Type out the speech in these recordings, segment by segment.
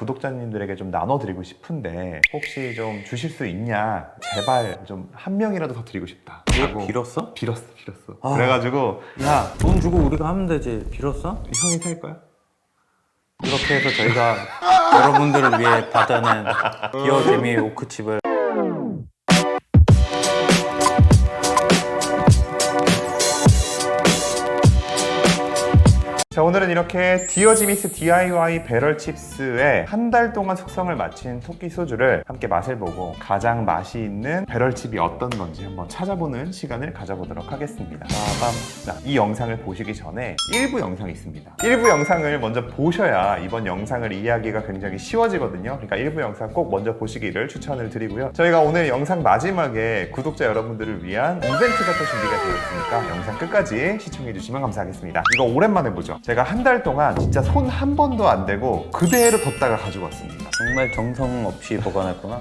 구독자님들에게 좀 나눠드리고 싶은데 혹시 좀 주실 수 있냐? 제발 좀 한 명이라도 더 드리고 싶다. 왜 라고 빌었어? 빌었어, 빌었어. 아. 그래가지고 야, 돈 주고 우리가 하면 되지. 빌었어? 형이 살 거야? 이렇게 해서 저희가 여러분들을 위해 받아낸 기어 재미 오크칩을 자 오늘은 이렇게 디어지미스 DIY 배럴 칩스의 한 달 동안 숙성을 마친 토끼 소주를 함께 맛을 보고 가장 맛이 있는 배럴 칩이 어떤 건지 한번 찾아보는 시간을 가져보도록 하겠습니다. 빠밤. 자, 이 영상을 보시기 전에 일부 영상이 있습니다. 일부 영상을 먼저 보셔야 이번 영상을 이해하기가 굉장히 쉬워지거든요. 그러니까 일부 영상 꼭 먼저 보시기를 추천을 드리고요. 저희가 오늘 영상 마지막에 구독자 여러분들을 위한 이벤트가 또 준비가 되어 있으니까 영상 끝까지 시청해 주시면 감사하겠습니다. 이거 오랜만에 보죠. 제가 한 달 동안 진짜 손 한 번도 안 대고 그대로 뒀다가 가지고 왔습니다. 정말 정성 없이 보관했구나.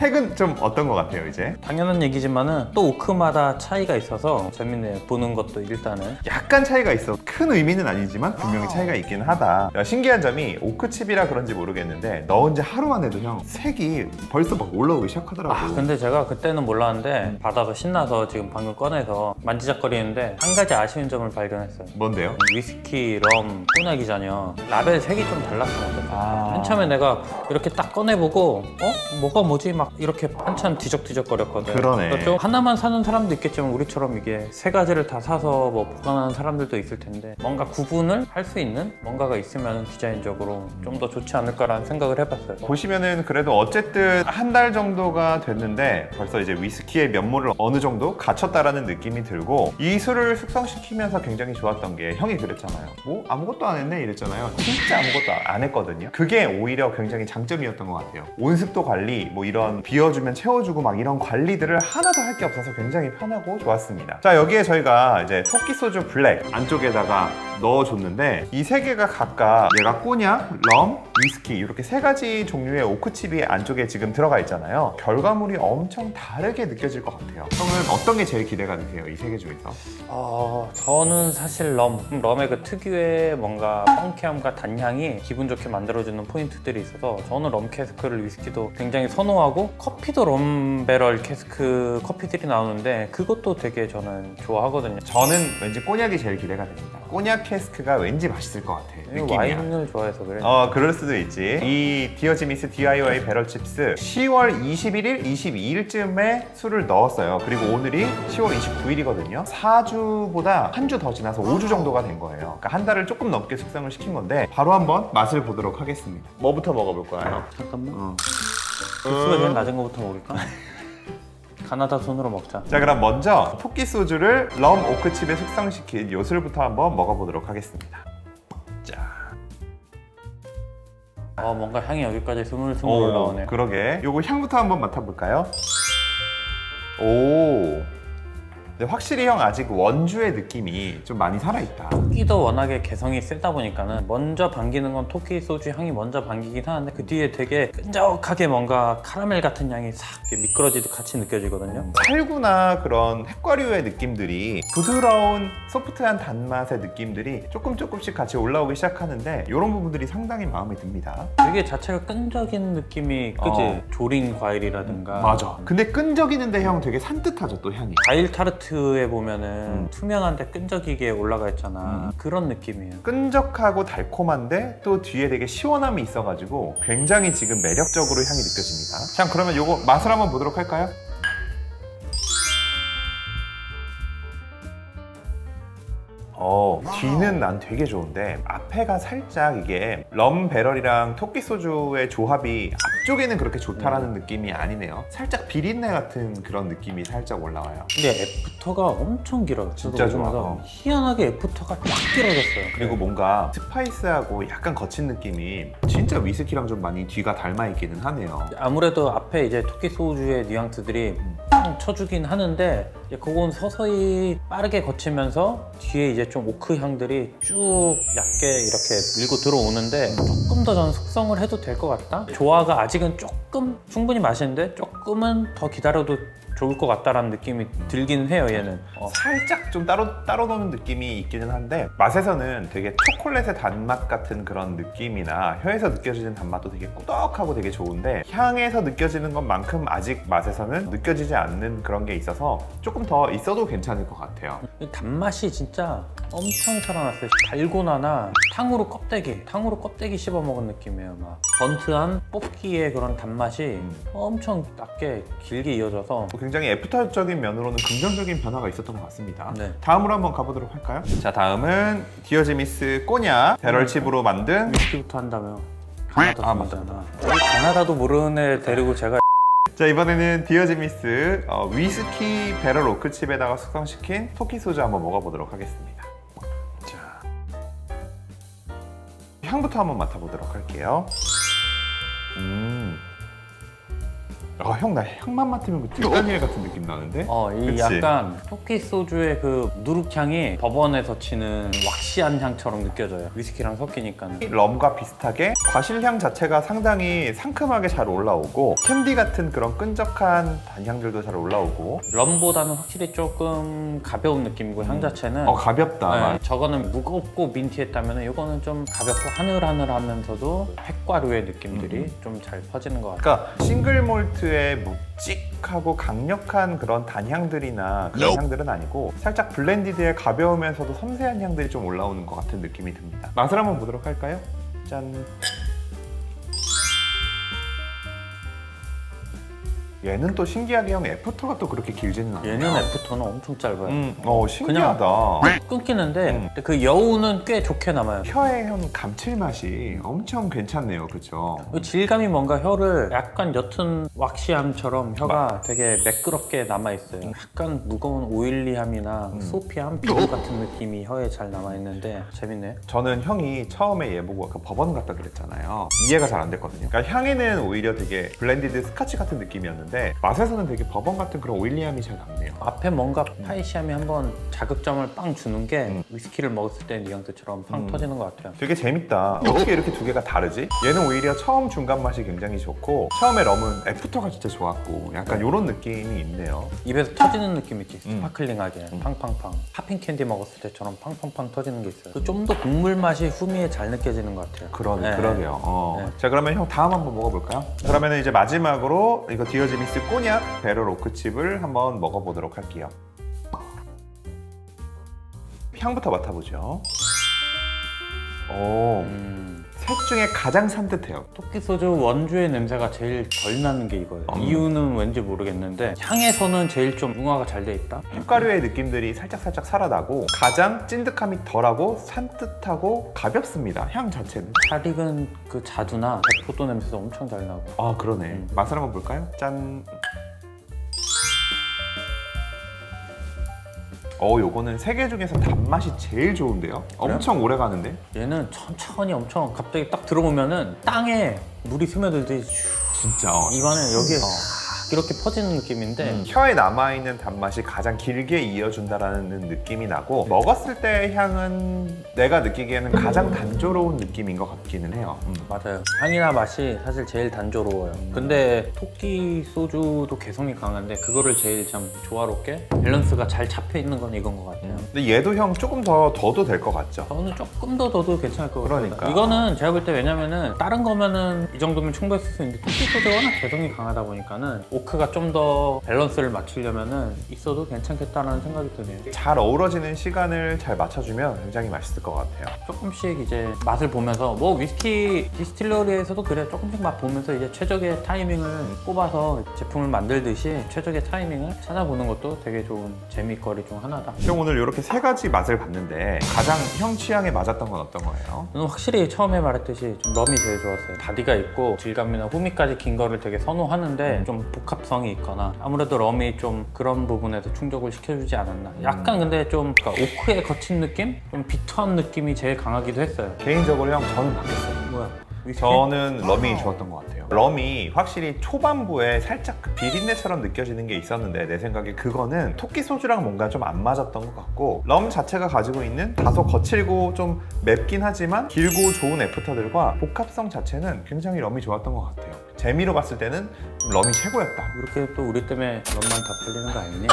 색은 좀 어떤 것 같아요, 이제? 당연한 얘기지만은 또 오크마다 차이가 있어서 재밌네요. 보는 것도 일단은. 약간 차이가 있어. 큰 의미는 아니지만 분명히 차이가 있긴 하다. 야, 신기한 점이 오크칩이라 그런지 모르겠는데 넣은 지 하루만 해도 형 색이 벌써 막 올라오기 시작하더라고. 아, 근데 제가 그때는 몰랐는데 받아서 신나서 지금 방금 꺼내서 만지작거리는데 한 가지 아쉬운 점을 발견했어요. 뭔데요? 위스키, 럼, 꼬냑이잖아요. 라벨 색이 좀 달랐어 요. 아. 한참에 내가 이렇게 딱 꺼내보고 어? 뭐가 뭐지? 막 이렇게 한참 뒤적뒤적거렸거든. 그러네. 그러니까 좀 하나만 사는 사람도 있겠지만 우리처럼 이게 세 가지를 다 사서 뭐 보관하는 사람들도 있을 텐데 뭔가 구분을 할 수 있는 뭔가가 있으면 디자인적으로 좀 더 좋지 않을까라는 생각을 해봤어요. 보시면은 그래도 어쨌든 한 달 정도가 됐는데 벌써 이제 위스키의 면모를 어느 정도 갖췄다라는 느낌이 들고 이 술을 숙성시키면서 굉장히 좋았던 게 형이 그랬잖아요. 뭐 아무것도 안 했네 이랬잖아요. 진짜 아무것도 안 했거든요. 그게 오히려 굉장히 장점이었던 것 같아요. 온습도 관리, 뭐 이런 비워주면 채워주고 막 이런 관리들을 하나도 할 게 없어서 굉장히 편하고 좋았습니다. 자 여기에 저희가 이제 토끼 소주 블랙 안쪽에다가 넣어줬는데 이 세 개가 각각 얘가 꼬냑, 럼, 위스키 이렇게 세 가지 종류의 오크칩이 안쪽에 지금 들어가 있잖아요. 결과물이 엄청 다르게 느껴질 것 같아요. 형은 어떤 게 제일 기대가 되세요? 이 세 개 중에서? 어, 저는 사실 럼, 럼의 그 특유의 뭔가 펑키함과 단향이 기분 좋게 만들어주는 포인트들이 있어서 저는 럼 캐스크를 위스키도 굉장히 선호하고 커피도 럼 배럴 캐스크 커피들이 나오는데 그것도 되게 저는 좋아하거든요. 저는 왠지 꼬냑이 제일 기대가 됩니다. 꼬냑 캐스크가 왠지 맛있을 것 같아. 느낌이야. 와인을 좋아해서 그래. 어, 그럴 수도 있지. 이 디어지미스 DIY 배럴 칩스 10월 21일, 22일쯤에 술을 넣었어요. 그리고 오늘이 10월 29일이거든요. 4주보다 한 주 더 지나서 5주 정도가 된 거예요. 그러니까 한 달을 조금 넘게 숙성을 시킨 건데 바로 한번 맛을 보도록 하겠습니다. 뭐부터 먹어볼 거예요? 잠깐만. 어. 도수가 제일 낮은 거부터 먹을까? 가나다 손으로 먹자. 자 그럼 먼저 토끼 소주를 럼 오크칩에 숙성시킨 요 술부터 한번 먹어보도록 하겠습니다. 어 뭔가 향이 여기까지 스물스물 올라오네. 그러게. 요거 향부터 한번 맡아볼까요? 오. 근데 확실히 형 아직 원주의 느낌이 좀 많이 살아있다. 토끼도 워낙에 개성이 세다 보니까는 먼저 반기는 건 토끼 소주 향이 먼저 반기긴 하는데 그 뒤에 되게 끈적하게 뭔가 카라멜 같은 향이 싹 이렇게 미끄러지듯 같이 느껴지거든요. 살구나 그런 핵과류의 느낌들이 부드러운 소프트한 단맛의 느낌들이 조금 조금씩 같이 올라오기 시작하는데 이런 부분들이 상당히 마음에 듭니다. 되게 자체가 끈적이는 느낌이 그지? 어. 조린 과일이라든가 맞아. 근데 끈적이는데 형 되게 산뜻하죠 또 향이. 과일 타르트 에 보면은 음. 투명한데 끈적이게 올라가 있잖아. 그런 느낌이에요. 끈적하고 달콤한데 또 뒤에 되게 시원함이 있어가지고 굉장히 지금 매력적으로 향이 느껴집니다. 자 그러면 요거 맛을 한번 보도록 할까요? 어, 뒤는 난 되게 좋은데 앞에가 살짝 이게 럼 배럴이랑 토끼 소주의 조합이 앞쪽에는 그렇게 좋다라는 느낌이 아니네요. 살짝 비린내 같은 그런 느낌이 살짝 올라와요. 근데 애프터가 엄청 길어요. 진짜 저도 좋아. 먹으면서 어. 희한하게 애프터가 쫙 길어졌어요. 그리고 뭔가 스파이스하고 약간 거친 느낌이 진짜 위스키랑 좀 많이 뒤가 닮아 있기는 하네요. 아무래도 앞에 이제 토끼 소주의 뉘앙스들이 음. 빵 쳐주긴 하는데 이제 그건 서서히 빠르게 거치면서 뒤에 이제 좀 오크 향들이 쭉 얇게 이렇게 밀고 들어오는데 조금 더 저는 숙성을 해도 될 것 같다. 조화가 아직은 조금 충분히 맛있는데 조금은 더 기다려도 좋을 것 같다라는 느낌이 들긴 해요 얘는. 어. 살짝 좀 따로 따로 노는 느낌이 있기는 한데 맛에서는 되게 초콜릿의 단맛 같은 그런 느낌이나 혀에서 느껴지는 단맛도 되게 꾸덕하고 되게 좋은데 향에서 느껴지는 것만큼 아직 맛에서는 느껴지지 않는 그런 게 있어서 조금 더 있어도 괜찮을 것 같아요. 이 단맛이 진짜 엄청 살아났어요. 달고나나 탕후루 껍데기, 탕후루 껍데기 씹어 먹은 느낌이에요. 막 번트한 뽑기의 그런 단맛이 엄청 낮게 길게 이어져서 굉장히 애프터적인 면으로는 긍정적인 변화가 있었던 것 같습니다. 네. 다음으로 한번 가보도록 할까요? 자, 다음은 디어지미스 꼬냐 배럴칩으로 만든 위스키부터 한다며 가나다 아, 맞잖아. 가나다도 모르는 애 데리고 제가 자 이번에는 디어지미스 어, 위스키 배럴 오크칩에다가 숙성시킨 토끼 소주 한번 먹어보도록 하겠습니다. 자 향부터 한번 맡아보도록 할게요. 음. 아, 형, 나 향만 맡으면 그 뒷다니엘 같은 느낌 나는데? 어, 이 그치? 약간 토끼 소주의 그 누룩향이 법원에서 치는 왁시한 향처럼 느껴져요. 위스키랑 섞이니까는. 럼과 비슷하게 과실향 자체가 상당히 상큼하게 잘 올라오고 캔디 같은 그런 끈적한 단향들도 잘 올라오고 럼보다는 확실히 조금 가벼운 느낌이고 향 자체는 어 가볍다 네, 저거는 무겁고 민티했다면 이거는 좀 가볍고 하늘하늘하면서도 핵과류의 느낌들이 좀 잘 퍼지는 것 같아요. 그러니까 싱글 몰트 의 묵직하고 강력한 그런 단향들이나 그런 향들은 아니고 살짝 블렌디드의 가벼우면서도 섬세한 향들이 좀 올라오는 것 같은 느낌이 듭니다. 맛을 한번 보도록 할까요? 짠. 얘는 또 신기하게 형 애프터가 또 그렇게 길지는 않아요. 얘는 애프터는 엄청 짧아요. 음, 어 신기하다. 끊기는데 음. 그 여우는 꽤 좋게 남아요. 혀의 형 감칠맛이 엄청 괜찮네요, 그렇죠? 그 질감이 뭔가 혀를 약간 옅은 왁시함처럼 혀가 되게 매끄럽게 남아 있어요. 약간 무거운 오일리함이나 음. 소피함, 비누 같은 느낌이 혀에 잘 남아 있는데 재밌네. 저는 형이 처음에 얘 보고 아까 법원 같다 그랬잖아요. 이해가 잘 안 됐거든요. 그러니까 향에는 오히려 되게 블렌디드 스카치 같은 느낌이었는데 맛에서는 되게 법원 같은 그런 오일리함이 잘 남네요. 앞에 뭔가 파이시함이 한번 자극점을 빵 주는 게 음. 위스키를 먹었을 때 뉘앙스처럼 팡 음. 터지는 것 같아요. 되게 재밌다. 어떻게 이렇게 두 개가 다르지? 얘는 오히려 처음 중간 맛이 굉장히 좋고 처음에 럼은 애프터가 진짜 좋았고 약간 이런 느낌이 있네요. 입에서 터지는 느낌 있지? 음. 스파클링하게 음. 팡팡팡 팝핑 캔디 먹었을 때처럼 팡팡팡 터지는 게 있어요 그좀더 국물 맛이 후미에 잘 느껴지는 것 같아요 그러네, 네. 그러게요. 어. 네. 자, 그러면 형 다음 한번 먹어볼까요? 그러면 이제 마지막으로 이거 디어 지미스 꼬냑 배럴 오크칩을 한번 먹어보도록 할게요. 향부터 맡아보죠. 오, 음, 셋 중에 가장 산뜻해요. 토끼 소주 원주의 냄새가 제일 덜 나는 게 이거예요 음. 이유는 왠지 모르겠는데 향에서는 제일 좀 융화가 잘 돼 있다 흰가루의 느낌들이 살짝살짝 살아나고 가장 찐득함이 덜하고 산뜻하고 가볍습니다. 향 자체는. 잘 익은 그 자두나 백포도 냄새도 엄청 잘 나고 아 그러네. 음. 맛을 한번 볼까요? 짠. 어, 요거는 세 개 중에서 단맛이 제일 좋은데요? 엄청 오래 가는데? 얘는 천천히 엄청 갑자기 딱 들어보면은 땅에 물이 스며들듯이 슉 진짜. 어. 입안에 여기에 어. 싹 이렇게 퍼지는 느낌인데 음, 혀에 남아있는 단맛이 가장 길게 이어준다라는 느낌이 나고 먹었을 때 향은 내가 느끼기에는 가장 단조로운 느낌인 것 같기는 해요. 음. 맞아요. 향이나 맛이 사실 제일 단조로워요. 근데 토끼 소주도 개성이 강한데 그거를 제일 참 조화롭게 밸런스가 잘 잡혀 있는 건 이건 것 같아요. 근데 얘도 형 조금 더 더도 될 것 같죠? 저는 조금 더 더도 괜찮을 것 같아요. 그러니까. 이거는 제가 볼 때 왜냐면은 다른 거면은 이 정도면 충분했을 수 있는데 토끼 소주가 워낙 개성이 강하다 보니까는 오크가 좀 더 밸런스를 맞추려면은 있어도 괜찮겠다라는 생각이 드네요. 잘 어우러지는 시간을 잘 맞춰주면 굉장히 맛있을 것 같아요. 조금씩 이제 맛을 보면서 뭐 위스키 디스틸러리에서도 그래 조금씩 맛 보면서 이제 최적의 타이밍을 뽑아서 제품을 만들듯이 최적의 타이밍을 찾아보는 것도 되게 좋은 재미거리 중 하나다. 형 오늘 이렇게 세 가지 맛을 봤는데 가장 형 취향에 맞았던 건 어떤 거예요? 저는 확실히 처음에 말했듯이 좀 럼이 제일 좋았어요. 바디가 있고 질감이나 후미까지 긴 거를 되게 선호하는데 좀 복합 성이 있거나 아무래도 럼이 좀 그런 부분에서 충족을 시켜주지 않았나. 약간 근데 좀 그러니까 오크에 거친 느낌? 좀 비터한 느낌이 제일 강하기도 했어요. 개인적으로 형 저는 바뀌었어요. 뭐야? 저는 럼이 좋았던 것 같아요. 럼이 확실히 초반부에 살짝 그 비린내처럼 느껴지는 게 있었는데 내 생각에 그거는 토끼 소주랑 뭔가 좀 안 맞았던 것 같고 럼 자체가 가지고 있는 다소 거칠고 좀 맵긴 하지만 길고 좋은 애프터들과 복합성 자체는 굉장히 럼이 좋았던 것 같아요. 재미로 봤을 때는 럼이 최고였다. 이렇게 또 우리 때문에 럼만 다 풀리는 거 아니니?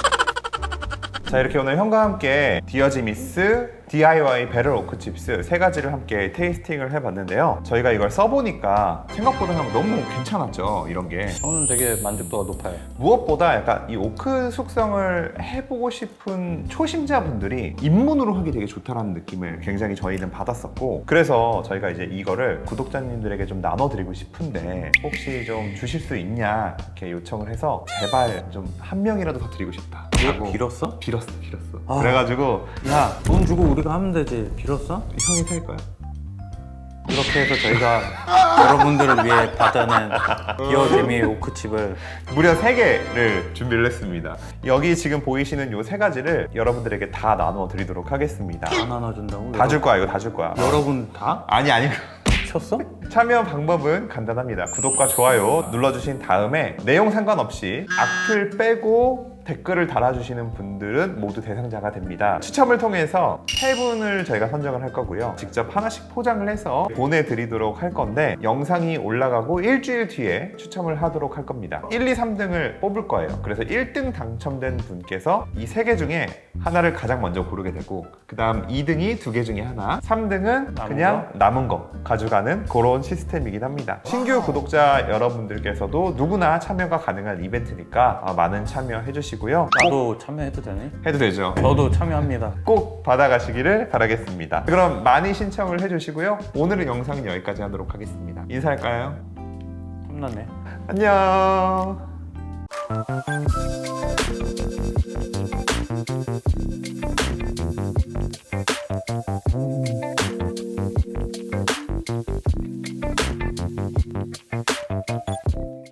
자 이렇게 오늘 형과 함께 디어지미스, DIY 배럴 오크 칩스 세 가지를 함께 테이스팅을 해봤는데요. 저희가 이걸 써보니까 생각보다 형 너무 괜찮았죠 이런 게. 저는 되게 만족도가 높아요. 무엇보다 약간 이 오크 숙성을 해보고 싶은 초심자분들이 입문으로 하기 되게 좋다라는 느낌을 굉장히 저희는 받았었고 그래서 저희가 이제 이거를 구독자님들에게 좀 나눠드리고 싶은데 혹시 좀 주실 수 있냐 이렇게 요청을 해서 제발 좀 한 명이라도 더 드리고 싶다. 라고 빌었어? 빌었어 빌었어. 아. 그래가지고 야, 돈 주고 우리가 하면 되지. 빌었어? 형이 살 거야. 이렇게 해서 저희가 여러분들을 위해 받아낸 기어 재미의 오크칩을 무려 세개를 준비를 했습니다. 여기 지금 보이시는 요 세 가지를 여러분들에게 다 나눠 드리도록 하겠습니다. 다 나눠준다고? 다 줄 거야 이거 다 줄 거야. 여러분 다? 아니 아니 쳤어? 참여 방법은 간단합니다. 구독과 좋아요 눌러주신 다음에 내용 상관없이 악플 빼고 댓글을 달아주시는 분들은 모두 대상자가 됩니다. 추첨을 통해서 세 분을 저희가 선정을 할 거고요. 직접 하나씩 포장을 해서 보내드리도록 할 건데 영상이 올라가고 일주일 뒤에 추첨을 하도록 할 겁니다. 1, 2, 3등을 뽑을 거예요. 그래서 1등 당첨된 분께서 이 세 개 중에 하나를 가장 먼저 고르게 되고 그 다음 2등이 두 개 중에 하나 3등은 남은 그냥 남은 거 가져가는 그런 시스템이긴 합니다. 신규 구독자 여러분들께서도 누구나 참여가 가능한 이벤트니까 어, 많은 참여해 주시고 요. 꼭 나도 참여해도 되니? 해도 되죠. 저도 참여합니다. 꼭 받아가시기를 바라겠습니다. 그럼 많이 신청을 해주시고요. 오늘은 영상은 여기까지 하도록 하겠습니다. 인사할까요? 탐나네. 안녕.